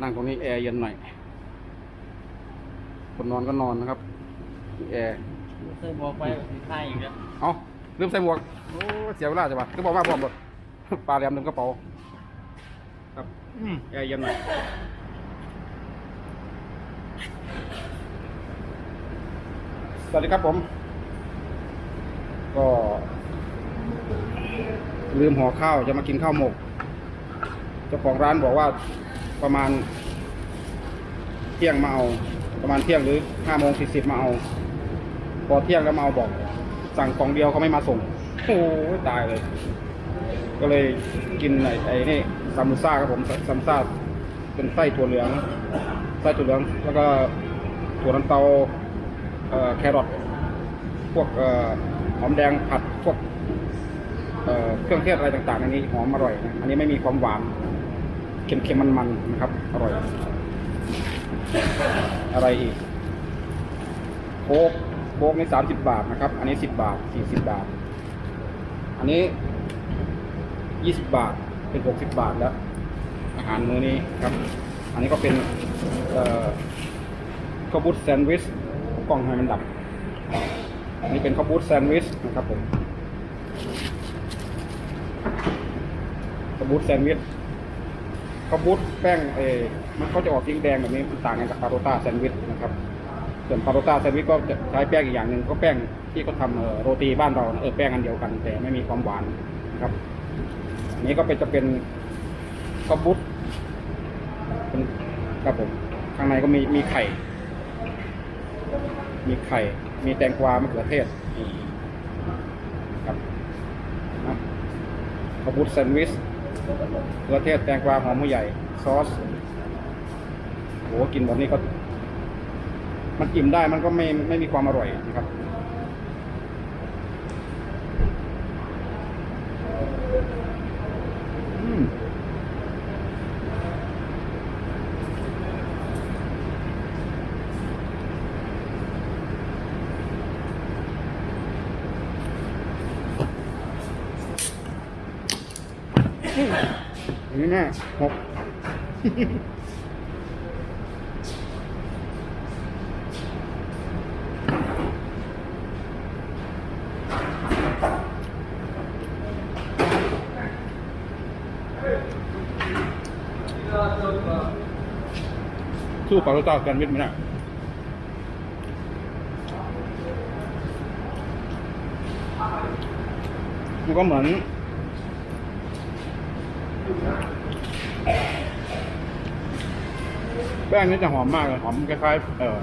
นั่งตรงนี้แอร์เย็นหน่อย คนนอนก็นอนนะครับแอร์เคยบอกไปสิท่ายอีกแล้วเอาลืมใส่หมวกโอ้เสียเวลาจังวะก็บอกว่าพร้อมหมดปลาแหลมหนึ่งกระเป๋า ครับอืมแอร์เย็นหน่อย สวัสดีครับผม ก็ ลืมห่อข้าวจะมากินข้าวหมก เจ้าของร้านบอกว่าประมาณเที่ยงมาเอา ประมาณเที่ยงหรือห้าโมงสี่สิบมาเอา พอเที่ยงแล้วมาเอาบอก สั่งกล่องเดียวเขาไม่มาส่งโอ้ตายเลย ก็เลยกินไอ้ไอ้นี่ซามูซ่าครับผมซามูซ่าเป็นไส้ถั่วเหลืองไส้ถั่วเหลืองแล้วก็ถั่วน้ำเตาเแครอทพวกหอมแดงผัดพวกเครื่องเทศอะไรต่างๆในนี้หอมอร่อยนะอันนี้ไม่มีความหวาน เค็มๆมันๆนะครับ อร่อย อะไรอีกโค้กโค้กนี่สามสิบบาทนะครับ อันนี้สิบบาทสี่สิบบาท อันนี้ยี่สิบบาทเป็นหกสิบบาทแล้ว อาหารมื้อนี้ครับ อันนี้ก็เป็นเอ่อข้าวบูตแซนด์วิชกล้องให้มันดับอันนี้เป็นข้าวบูตแซนด์วิชนะครับผมข้าวบูตแซนด์วิช ข้าวบูตแป้งเอมันเขาจะออกสีแดงแบบนี้มันต่างกันจากพาโรต้าแซนด์วิชนะครับ ส่วนพาโรต้าแซนด์วิชก็จะใช้แป้งอีกอย่างหนึ่งก็แป้งที่เขาทำโรตีบ้านเราเออแป้งอันเดียวกัน แต่ไม่มีความหวานนะครับอันนี้ก็เป็นจะเป็นข้าวบุตเป็นครับผมข้างในก็มีมีไข่ มีไข่ มีแตงกวามะเขือเทศครับนะข้าวบุตแซนด์วิช มะเขือเทศแตงกวาหอมหัวใหญ่ ซอสโหกินแบบนี้ก็ มันอิ่มได้มันก็ไม่ไม่มีความอร่อยนะครับ อันนี้แน่หกสู้ปลาโรต้าแซนด์วิชไม่ได้มันก็เหมือน แป้งนี่จะหอมมากเลยหอมคล้ายๆ เออ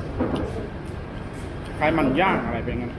คล้ายมันย่างอะไรเป็นงั้น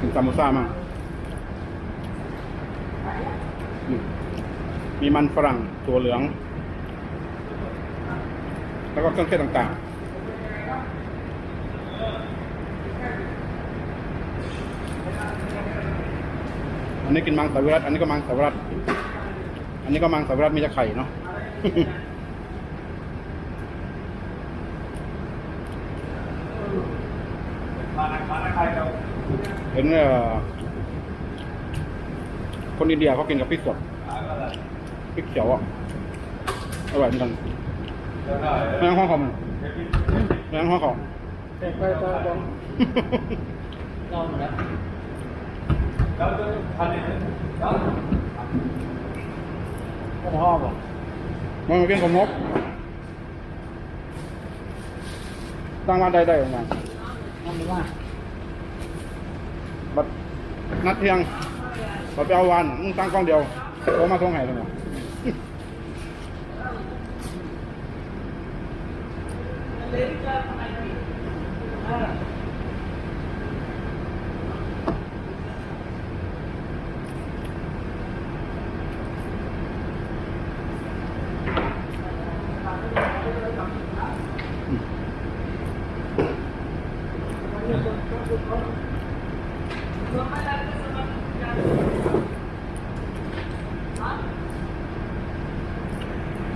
กินซามูซ่ามากมีมันฝรั่งตัวเหลือง แล้วก็เครื่องเทศต่างๆ อันนี้กินมังสวิรัตอันนี้ก็มังสวิรัตอันนี้ก็มังสวิรัตมีแต่ไข่เนาะ เห็นเอ่อคนอินเดียเขากินกับพริกสดพริกเขียวอะอร่อยเหมือนกันแมงห้องคอมแมงห้องคอมไปไปไปบองลองหมดแล้วก็ชอบอะมันเป็นของนกตั้งวันใดได้ยังไง นั่นไม่ว่าบัดนัดเที่ยงบัดไปเอาวันมึงตั้งกล้องเดียวโทรมาทวงไห้เลยมั้งอืมเหนียวหนึบเดี๋ยวกินรอ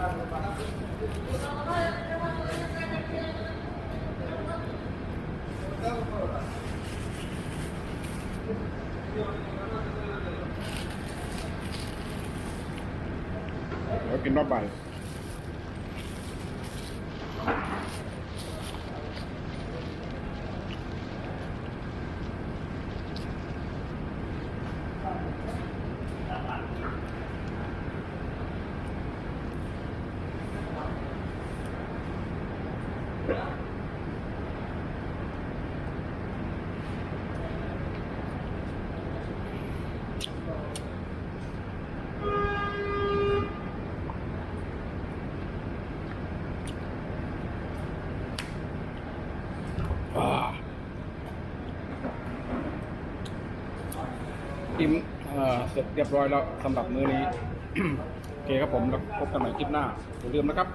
ยอ่าิมเสร็จเรียบร้อยแล้วสำหรับมื้อนี้ โอเคครับผมแล้วพบกันใหม่คลิปหน้าอย่าลืมนะครับ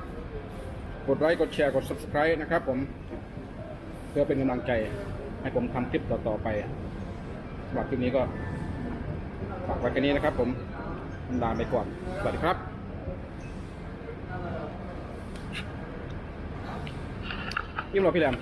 กดไลค์กดแชร์กด subscribe นะครับผม เพื่อเป็นกำลังใจให้ผมทำคลิปต่อๆไปสำหรับคลิปนี้ก็ฝากไว้แค่นี้นะครับ ผมลาไปก่อน สวัสดีครับยิ้มหรอพี่แหลม